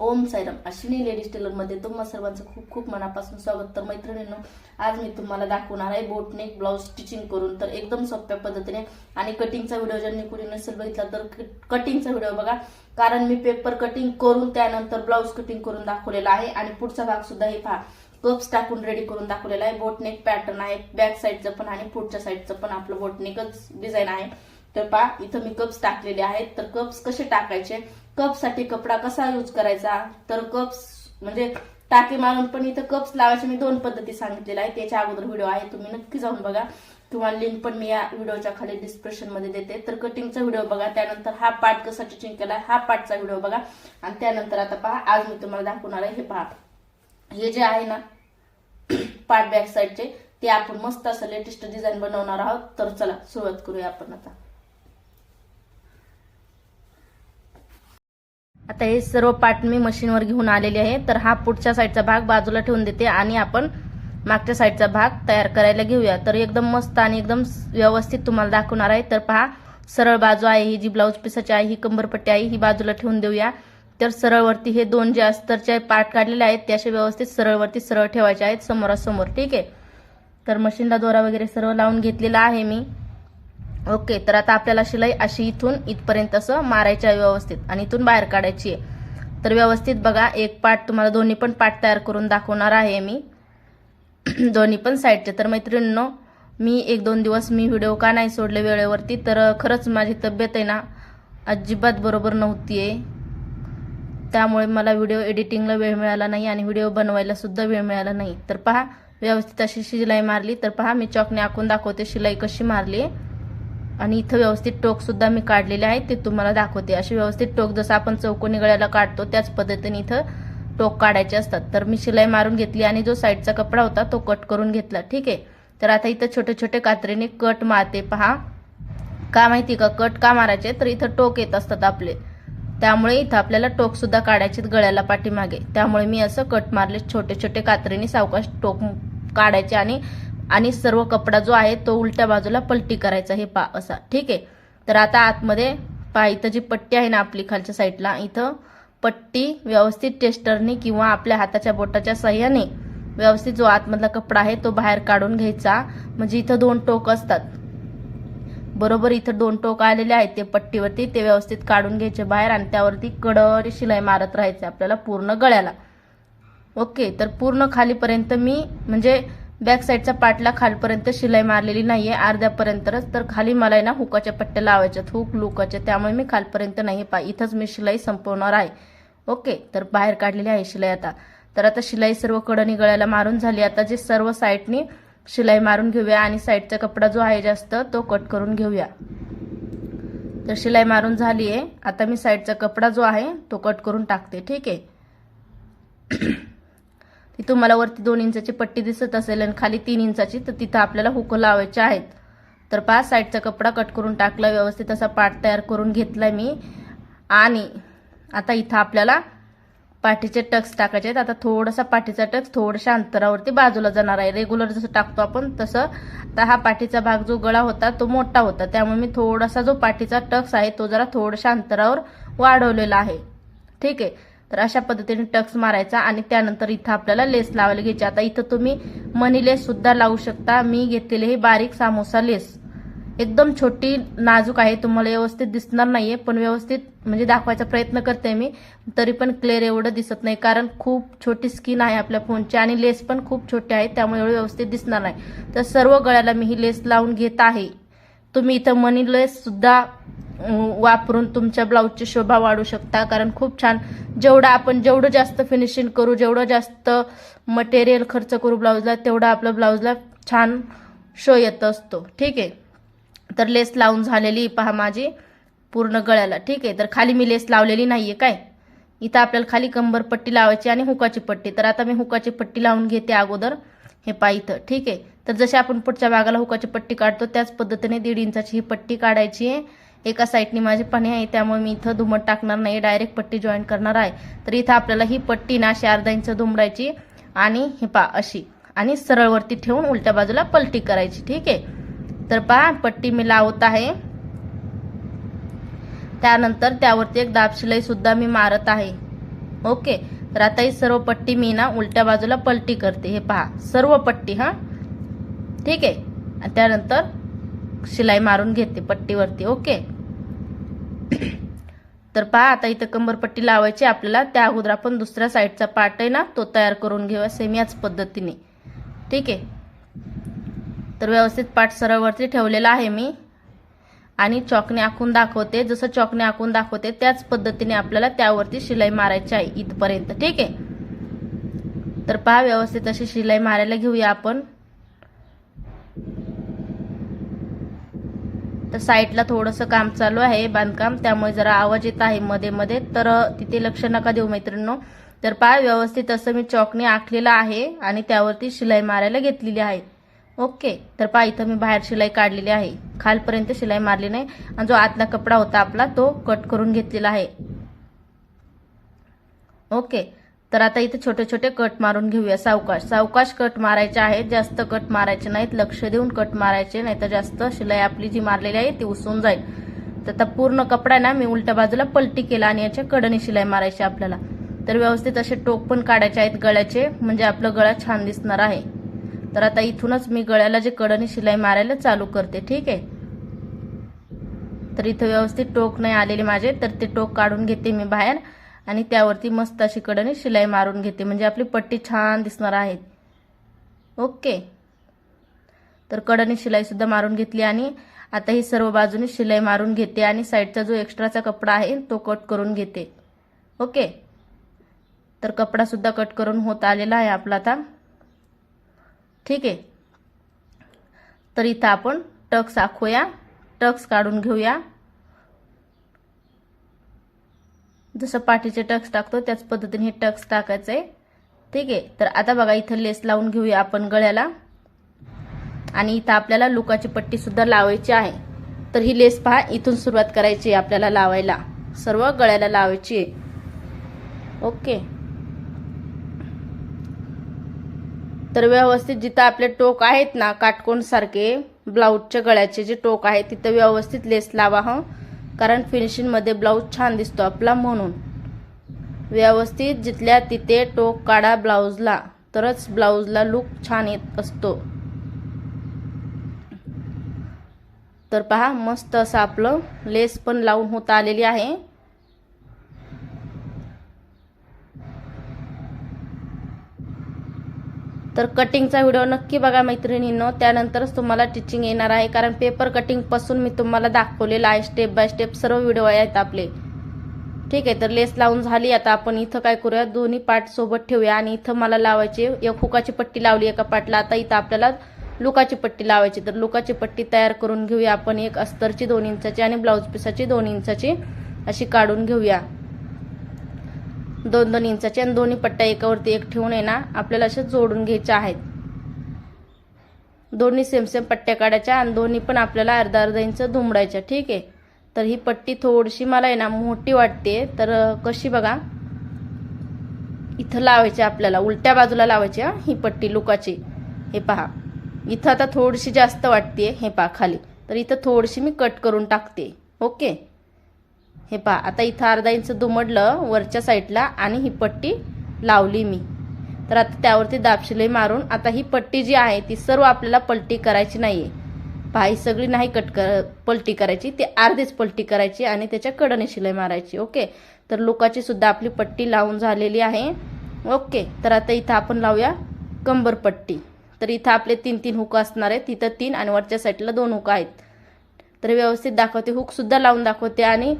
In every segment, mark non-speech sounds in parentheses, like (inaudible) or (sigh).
ओम Sairam. Ashwini ladies टेलरमध्ये तुम्हा सर्वांचं खूप खूप मनापासून स्वागत. तर मैत्रिणींनो आज मी तुम्हाला दाखवणार आहे बोटनेक ब्लाऊज स्टिचिंग करून. तर एकदम सोप्या पद्धतीने आणि कटिंगचा व्हिडिओ ज्यांनी कुणी नसेल बघितला तर कटिंगचा व्हिडिओ बघा. कारण मी पेपर कटिंग करून त्यानंतर ब्लाऊज कटिंग करून दाखवलेला आहे. आणि पुढचा भाग सुद्धा हे पहा. कप्स टाकून रेडी करून दाखवलेला आहे. बोटनेक पॅटर्न आहे. बॅक साईडचं पण आणि पुढच्या साईडचं पण आपलं बोटनेकच डिझाईन आहे. तर पहा इथं मी कप्स टाकलेले आहेत. तर कप्स कसे टाकायचे? कपसाठी कपडा कसा यूज करायचा? तर कप्स म्हणजे टाके मारून पण इथं कप्स लावायचे. मी दोन पद्धती सांगितलेल्या आहेत. त्याच्या अगोदर व्हिडिओ आहे. तुम्ही नक्की जाऊन बघा. किंवा लिंक पण मी या व्हिडिओच्या खाली डिस्क्रिप्शनमध्ये देते. तर कटिंगचा व्हिडिओ बघा. त्यानंतर हा पार्ट कसा टिचिंग केला हा पार्टचा व्हिडिओ बघा. आणि त्यानंतर आता पहा आज मी तुम्हाला दाखवणार आहे हे पहा हे जे आहे ना पार्ट बॅक साईडचे ते आपण मस्त असं लेटेस्ट डिझाईन बनवणार आहोत. तर चला सुरुवात करूया आपण आता. आता हे सर्व पार्ट मी मशीनवर घेऊन आलेले आहे. तर हा पुढच्या साईडचा भाग बाजूला ठेवून देते आणि आपण मागच्या साईडचा भाग तयार करायला घेऊया. तर एकदम मस्त आणि एकदम व्यवस्थित तुम्हाला दाखवणार आहे. तर पहा सरळ बाजू आहे ही जी ब्लाऊज पिसाची आहे ही कंबरपट्टी आहे ही बाजूला ठेवून देऊया. तर सरळवरती हे दोन जे अस्तरचे पार्ट काढलेले आहेत ते असे व्यवस्थित सरळवरती सरळ ठेवायचे आहेत समोरासमोर. ठीक आहे? तर मशीनला दोरा वगैरे सर्व लावून घेतलेला आहे मी. ओके तर आता आपल्याला शिलाई अशी इथून इथपर्यंत असं मारायची आहे व्यवस्थित आणि इथून बाहेर काढायची आहे. तर व्यवस्थित बघा एक पार्ट तुम्हाला दोन्ही पण पार्ट तयार करून दाखवणार आहे मी. (clears throat) दोन्ही पण साईडचे. तर मैत्रिणींनो मी एक दोन दिवस मी व्हिडिओ का नाही सोडले वेळेवरती तर खरंच माझी तब्येत आहे ना अजिबात बरोबर नव्हती आहे त्यामुळे मला व्हिडिओ एडिटिंगला वेळ मिळाला नाही आणि व्हिडिओ बनवायलासुद्धा वेळ मिळाला नाही. तर पहा व्यवस्थित अशी शिलाई मारली. तर पहा मी चॉकने आखून दाखवते शिलाई कशी मारली आहे आणि इथं व्यवस्थित टोकसुद्धा मी काढलेले आहे ते तुम्हाला दाखवते. असे व्यवस्थित टोक जसं आपण चौकोनी गळ्याला काढतो त्याच पद्धतीने इथं टोक काढायचे असतात. तर मी शिलाई मारून घेतली आणि जो साईडचा कपडा होता तो कट करून घेतला. ठीक आहे? तर आता इथं छोटे छोटे कात्रीने कट मारते. पहा. का माहिती का? कट का मारायचे? तर इथं टोक येत असतात आपले. त्यामुळे इथं आपल्याला टोकसुद्धा काढायचे गळ्याला पाठीमागे. त्यामुळे मी असं कट मारले छोटे छोटे कात्रीने सावकाश टोक काढायचे आणि आणि सर्व कपडा जो आहे तो उलट्या बाजूला पलटी करायचा हे पा असा. ठीक आहे? तर आता आतमध्ये पा इथं जी पट्टी आहे ना आपली खालच्या साईडला इथं पट्टी व्यवस्थित टेस्टरने किंवा आपल्या हाताच्या बोटाच्या सहाय्याने व्यवस्थित जो आतमधला कपडा आहे तो बाहेर काढून घ्यायचा. म्हणजे इथं दोन टोक असतात. बरोबर इथं दोन टोक आलेले आहेत ते पट्टीवरती ते व्यवस्थित काढून घ्यायचे बाहेर आणि त्यावरती कडरी शिलाई मारत राहायचे आपल्याला पूर्ण गळ्याला. ओके? तर पूर्ण खालीपर्यंत मी म्हणजे बॅक साईडच्या पाटला खालपर्यंत शिलाई मारलेली नाहीये अर्ध्यापर्यंतच तर खाली मला आहे ना हुकाच्या पट्ट्या लावायच्यात. हुक लुकाच्या त्यामुळे मी खालपर्यंत नाही पा इथंच मी शिलाई संपवणार आहे. ओके तर बाहेर काढलेली आहे शिलाई आता. तर आता शिलाई सर्व कडणी गळ्याला मारून झाली. आता जे सर्व साईडनी शिलाई मारून घेऊया आणि साईडचा कपडा जो आहे जास्त तो कट करून घेऊया. तर शिलाई मारून झाली आहे आता मी साईडचा कपडा जो आहे तो कट करून टाकते. ठीक आहे? की तुम्हाला वरती दोन इंचाची पट्टी दिसत असेल आणि खाली तीन इंचाची तर तिथं आपल्याला हुक लावायचे आहेत. तर पाच साईडचा कपडा कट करून टाकला व्यवस्थित असा पाठ तयार करून घेतला मी. आणि आता इथं आपल्याला पाठीचे टक्स टाकायचे आहेत. आता थोडासा पाठीचा टक्स थोड्याशा अंतरावरती बाजूला जाणार आहे. रेग्युलर जसं टाकतो आपण तसं आता हा पाठीचा भाग जो गळा होता तो मोठा होता. त्यामुळे मी थोडासा जो पाठीचा टक्स आहे तो जरा थोड्याशा अंतरावर वाढवलेला आहे. ठीक आहे? तर अशा पद्धतीने टक्स मारायचा आणि त्यानंतर इथं आपल्याला लेस लावायला घ्यायची. आता इथं तुम्ही मनी लेस सुद्धा लावू शकता. मी घेतलेली ही बारीक सामोसा लेस. एकदम छोटी नाजूक आहे. तुम्हाला व्यवस्थित दिसणार नाहीये पण व्यवस्थित म्हणजे दाखवायचा प्रयत्न करते मी. तरी पण क्लिअर एवढं दिसत नाही कारण खूप छोटी स्किन आहे आपल्या फोनची आणि लेस पण खूप छोटे आहे त्यामुळे एवढं व्यवस्थित दिसणार नाही. तर सर्व गळ्याला मी ही लेस लावून घेत आहे. तुम्ही इथं मनी लेस सुद्धा वापरून तुमच्या ब्लाऊजची शोभा वाढू शकता. कारण खूप छान जेवढं आपण जेवढं जास्त फिनिशिंग करू जेवढं जास्त मटेरियल खर्च करू ब्लाऊजला तेवढा आपलं ब्लाऊजला छान शो येत असतो. ठीक आहे? तर लेस लावून झालेली पहा माझी पूर्ण गळ्याला. ठीक आहे? तर खाली मी लेस लावलेली नाहीये काय? इथं आपल्याला खाली कंबर पट्टी लावायची आणि हुकाची पट्टी. तर आता मी हुकाची पट्टी लावून घेते अगोदर. हे पा इथं. ठीक आहे? तर जसे आपण पुढच्या भागाला हुकाची पट्टी काढतो त्याच पद्धतीने दीड इंचाची ही पट्टी काढायची आहे. एका साईडनी माझी पाणी आहे त्यामुळे मी इथं धुमट टाकणार नाही डायरेक्ट पट्टी जॉईन करणार आहे. तर इथं आपल्याला ही पट्टी ना अशी अर्धा इंच दुमडायची आणि हे पा अशी. आणि सरळवरती ठेवून उलट्या बाजूला पलटी करायची ठीक आहे? तर पहा पट्टी मी लावत आहे. त्यानंतर त्यावरती एक दाब शिलाई सुद्धा मी मारत आहे. ओके? तर आता ही सर्व पट्टी मी ना उलट्या बाजूला पलटी करते. हे पहा सर्व पट्टी हां? ठीक आहे? त्यानंतर शिलाई मारून घेते पट्टीवरती ओके? तर पहा आता इथं कंबरपट्टी लावायची आपल्याला. त्या अगोदर आपण दुसऱ्या साईडचा पार्ट आहे ना तो तयार करून घेऊया सेम याच पद्धतीने. ठीक आहे? तर व्यवस्थित पाठ सरळवरती ठेवलेला आहे मी. आणि चॉकने आखून दाखवते. जसं चॉकने आखून दाखवते त्याच पद्धतीने आपल्याला त्यावरती शिलाई मारायची आहे इथपर्यंत. ठीक आहे? तर पहा व्यवस्थित अशी शिलाई मारायला घेऊया आपण. तर साईडला थोडंसं काम चालू आहे बांधकाम. त्यामुळे जरा आवाज येत आहे मध्ये मध्ये. तर तिथे लक्ष नका देऊ मैत्रिणींनो. तर पाय व्यवस्थित असं मी चॉकने आखलेलं आहे आणि त्यावरती शिलाई मारायला घेतलेली आहे. ओके. तर पहा इथं मी बाहेर शिलाई काढलेली आहे. खालपर्यंत शिलाई मारली नाही. आणि जो आतला कपडा होता आपला तो कट करून घेतलेला आहे. ओके. तर आता इथे छोटे छोटे कट मारून घेऊया. सावकाश. सावकाश कट मारायचे आहेत. जास्त कट मारायचे नाहीत. लक्ष देऊन कट मारायचे नाही तर जास्त शिलाई आपली जी मारलेली आहे ती उसून जाईल. तर आता पूर्ण कपडा ना मी उलट्या बाजूला पलटी केला आणि याच्या कडणी शिलाई मारायची आपल्याला. तर व्यवस्थित असे टोक पण काढायचे आहेत गळ्याचे म्हणजे आपलं गळा छान दिसणार आहे. तर आता इथूनच मी गळ्याला जे कडणी शिलाई मारायला चालू करते ठीक आहे? तर इथं व्यवस्थित टोक नाही आलेले माझे तर ते टोक काढून घेते मी बाहेर. आणि त्यावरती मस्त अशी कडने शिलाई मारून घेते. म्हणजे आपली पट्टी छान दिसणार आहे. ओके. तर कडने शिलाईसुद्धा मारून घेतली आणि आता ही सर्व बाजूने शिलाई मारून घेते आणि साईडचा जो एक्स्ट्राचा कपडा आहे तो कट करून घेते. ओके. तर कपडा सुद्धा कट करून होत आलेला आहे आपला आता. ठीक आहे. तर इथं आपण टक्स आखूया. टक्स काढून घेऊया. जसं पाठीचे टक्स टाकतो त्याच पद्धतीने हे टक्स टाकायचं आहे ठीक आहे? तर आता बघा इथं लेस लावून घेऊया आपण गळ्याला. आणि इथं आपल्याला लुकाची पट्टीसुद्धा लावायची आहे. तर ही लेस पहा इथून सुरुवात करायची आहे आपल्याला लावायला. सर्व गळ्याला लावायची आहे. ओके? तर व्यवस्थित जिथं आपले टोक आहेत ना काटकोण सारखे ब्लाऊजच्या गळ्याचे जे टोक आहे तिथं व्यवस्थित लेस लावा हं. कारण फिनिशिंगमध्ये ब्लाऊज छान दिसतो आपला म्हणून. व्यवस्थित जिथल्या तिथे टोक काढा ब्लाऊजला तरच ब्लाऊजला लुक छान येत असतो. तर पहा मस्त असं आपलं लेस पण लावून होत आलेली आहे. तर कटिंगचा व्हिडिओ नक्की बघा मैत्रिणींनो. त्यानंतरच तुम्हाला टिचिंग येणार आहे. कारण पेपर कटिंगपासून मी तुम्हाला दाखवलेला आहे. स्टेप बाय स्टेप सर्व व्हिडिओ आहेत आपले. ठीक आहे तर लेस लावून झाली. आता आपण इथं काय करूया? दोन्ही पार्ट सोबत ठेवूया. आणि इथं मला लावायची एक हुकाची पट्टी लावली एका पाटला आता इथं आपल्याला लुकाची पट्टी लावायची. तर लुकाची पट्टी तयार करून घेऊया आपण. एक अस्तरची दोन इंचाची आणि ब्लाऊज पिसाची दोन इंचाची अशी काढून घेऊया. दोन दोन इंचाचे आणि दोन्ही पट्ट्या एकावरती एक ठेवून आहे ना आपल्याला अशा जोडून घ्यायच्या आहेत. दोन्ही सेम सेम पट्ट्या काढायच्या आणि दोन्ही पण आपल्याला अर्धा अर्धा इंच धुमडायच्या ठीक आहे? तर ही पट्टी थोडीशी मला आहे ना मोठी वाटते तर कशी बघा. इथं लावायची आपल्याला उलट्या बाजूला लावायची ही पट्टी लुकाची. हे पहा. इथं आता थोडीशी जास्त वाटते हे पहा खाली. तर इथं थोडीशी मी कट करून टाकते ओके? हे पहा आता इथं अर्धा इंच दुमडलं वरच्या साईडला आणि ही पट्टी लावली मी. तर आता त्यावरती दाबशिलाई मारून आता ही पट्टी जी आहे ती सर्व आपल्याला पलटी करायची नाही आहे पहा ही सगळी नाही कट कर पलटी करायची ती अर्धीच पलटी करायची आणि त्याच्या कडने शिलाई मारायची ओके? तर लोकाची सुद्धा आपली पट्टी लावून झालेली आहे ओके? तर आता इथं आपण लावूया कंबर पट्टी. तर इथं आपले तीन तीन हुक असणार आहेत तिथं तीन आणि वरच्या साईडला दोन हुक आहेत. तर व्यवस्थित दाखवते हुकसुद्धा लावून दाखवते आणि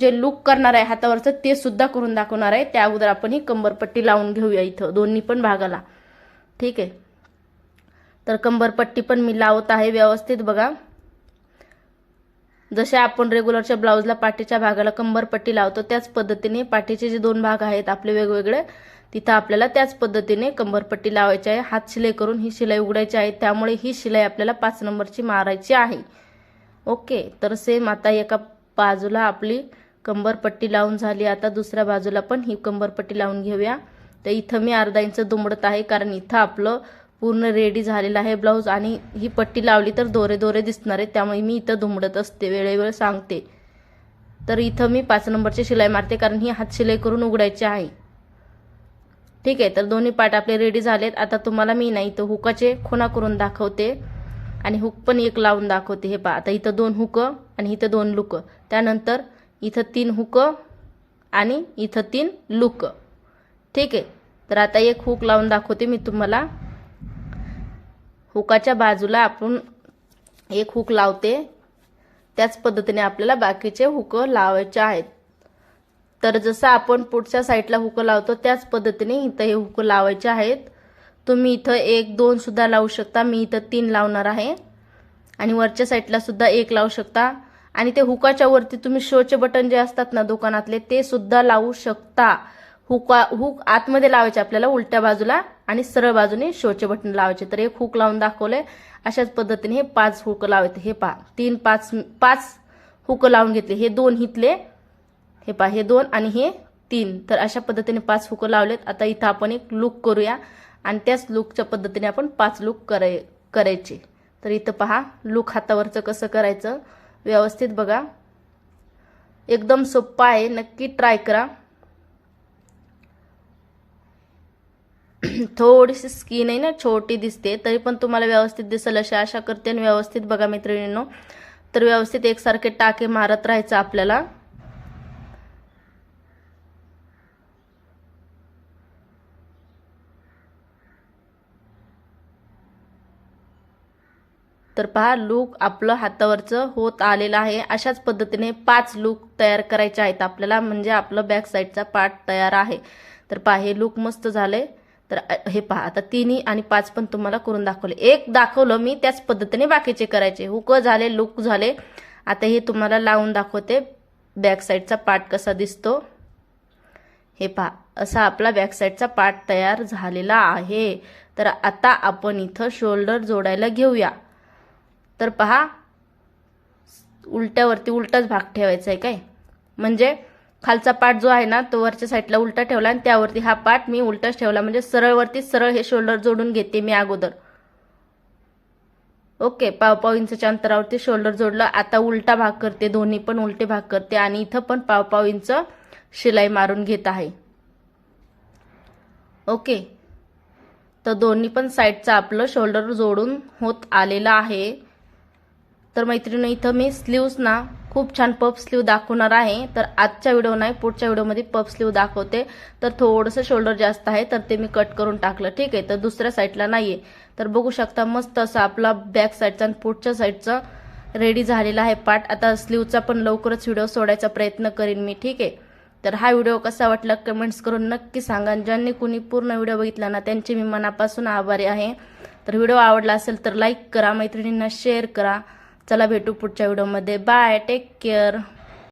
जे लुक करणार आहे हातावरचं ते सुद्धा करून दाखवणार आहे. त्या अगोदर आपण ही कंबरपट्टी लावून घेऊया इथं. दोन्ही पण भागाला. ठीक आहे? तर कंबरपट्टी पण मी लावत आहे व्यवस्थित बघा. जसे आपण रेग्युलरच्या ब्लाऊजला पाठीच्या भागाला कंबरपट्टी लावतो त्याच पद्धतीने पाठीचे जे दोन भाग आहेत आपले वेगवेगळे तिथं आपल्याला त्याच पद्धतीने कंबरपट्टी लावायची आहे. हात शिलाई करून ही शिलाई उघडायची आहे. त्यामुळे ही शिलाई आपल्याला पाच नंबरची मारायची आहे. ओके. तर सेम आता एका बाजूला आपली कंबरपट्टी लावून झाली. आता दुसऱ्या बाजूला पण ही कंबरपट्टी लावून घेऊया. तर इथं मी अर्धा इंच दुमडत आहे कारण इथं आपलं पूर्ण रेडी झालेलं आहे ब्लाऊज आणि ही पट्टी लावली तर दोरे दोरे दिसणार आहे त्यामुळे मी इथं दुमडत असते वेळेवेळ सांगते. तर इथं मी पाच नंबरची शिलाई मारते कारण ही हात शिलाई करून उघडायची आहे. ठीक आहे तर दोन्ही पार्ट आपले रेडी झालेत. आता तुम्हाला मी नाही इथं हुकाचे खुणा करून दाखवते आणि हुक पण एक लावून दाखवते. हे पहा आता इथं दोन हुक आणि इथं दोन लुक. त्यानंतर इथं तीन हुक आणि इथं तीन लुक. ठीक आहे? तर आता एक हुक लावून दाखवते मी तुम्हाला. हुकाच्या बाजूला आपण एक हुक लावते. त्याच पद्धतीने आपल्याला बाकीचे हुक लावायचे आहेत. तर जसं आपण पुढच्या साईडला हुक लावतो त्याच पद्धतीने इथं हे हुक लावायचे आहेत. तुम्ही इथं एक दोन सुद्धा लावू शकता. मी इथं तीन लावणार आहे. आणि वरच्या साईडला सुद्धा एक लावू शकता. आणि ते हुकाच्या वरती तुम्ही शोचे बटन जे असतात ना दुकानातले ते सुद्धा लावू शकता. हुका हुक आतमध्ये लावायचे आपल्याला उलट्या बाजूला आणि सरळ बाजूने शोचे बटन लावायचे. तर एक हुक लावून दाखवले अशाच पद्धतीने हे पाच हुक लावायचे हे पहा तीन पाच पाच हुक लावून घेतले. हे दोन हितले हे पहा हे दोन आणि हे तीन. तर अशा पद्धतीने पाच हुकं लावलेत. आता इथं आपण एक लुक करूया आणि त्याच लुकच्या पद्धतीने आपण पाच लुक कराय करायचे. तर इथं पहा लुक हातावरचं कसं करायचं? व्यवस्थित बघा. एकदम सोप्पा आहे. नक्की ट्राय करा. (clears throat) थोडीशी स्किन आहे ना छोटी दिसते. तरी पण तुम्हाला व्यवस्थित दिसेल अशी आशा करते. आणि व्यवस्थित बघा मैत्रिणींनो तर व्यवस्थित एकसारखे टाके मारत राहायचं आपल्याला. तर पहा लूक आपलं हातावरचं होत आलेलं आहे. अशाच पद्धतीने पाच लूक तयार करायचे आहेत. आपल्याला म्हणजे आपलं बॅक साईडचा पार्ट तयार आहे. तर पहा हे लूक मस्त झाले तर हे पहा आता तिन्ही आणि पाच पण तुम्हाला करून दाखवले. एक दाखवलं मी त्याच पद्धतीने बाकीचे करायचे. हुक झाले लूक झाले. आता हे तुम्हाला लावून दाखवते. बॅक साईडचा पार्ट कसा दिसतो. हे पहा असा आपला बॅक साईडचा पार्ट तयार झालेला आहे. तर आता आपण इथं शोल्डर जोडायला घेऊया. तर पहा उलट्यावरती उलटाच भाग ठेवायचा आहे काय? म्हणजे खालचा पार्ट जो आहे ना तो वरच्या साईडला उलटा ठेवला आणि त्यावरती हा पार्ट मी उलटाच ठेवला. म्हणजे सरळवरती सरळ हे शोल्डर जोडून घेते मी अगोदर. ओके पाव पाव इंचच्या अंतरावरती शोल्डर जोडलं. आता उलटा भाग करते दोन्ही पण उलटे भाग करते आणि इथं पण पाव पाव इंच शिलाई मारून घेत आहे. ओके तर दोन्ही पण साईडचं आपलं शोल्डर जोडून होत आलेलं आहे. तर मैत्रिणी इथं मी स्लीव्स ना खूप छान पफ स्लीव दाखवणार आहे. तर आजच्या व्हिडिओ नाही पुढच्या व्हिडिओमध्ये पफ स्लीव दाखवते. तर थोडंसं शोल्डर जास्त आहे तर ते मी कट करून टाकलं. ठीक आहे तर दुसऱ्या साईडला नाही आहे तर बघू शकता मस्त असं आपला बॅक साईडचा आणि पुढच्या साईडचा रेडी झालेला आहे पार्ट आता स्लीवचा पण लवकरच व्हिडिओ सोडायचा प्रयत्न करीन मी. ठीक आहे? तर हा व्हिडिओ कसा वाटला कमेंट्स करून नक्की सांगा. ज्यांनी कुणी पूर्ण व्हिडिओ बघितला ना त्यांचे मी मनापासून आभारी आहे. तर व्हिडिओ आवडला असेल तर लाईक करा मैत्रिणींना शेअर करा. चला भेटू पुढच्या व्हिडिओमध्ये बाय टेक केअर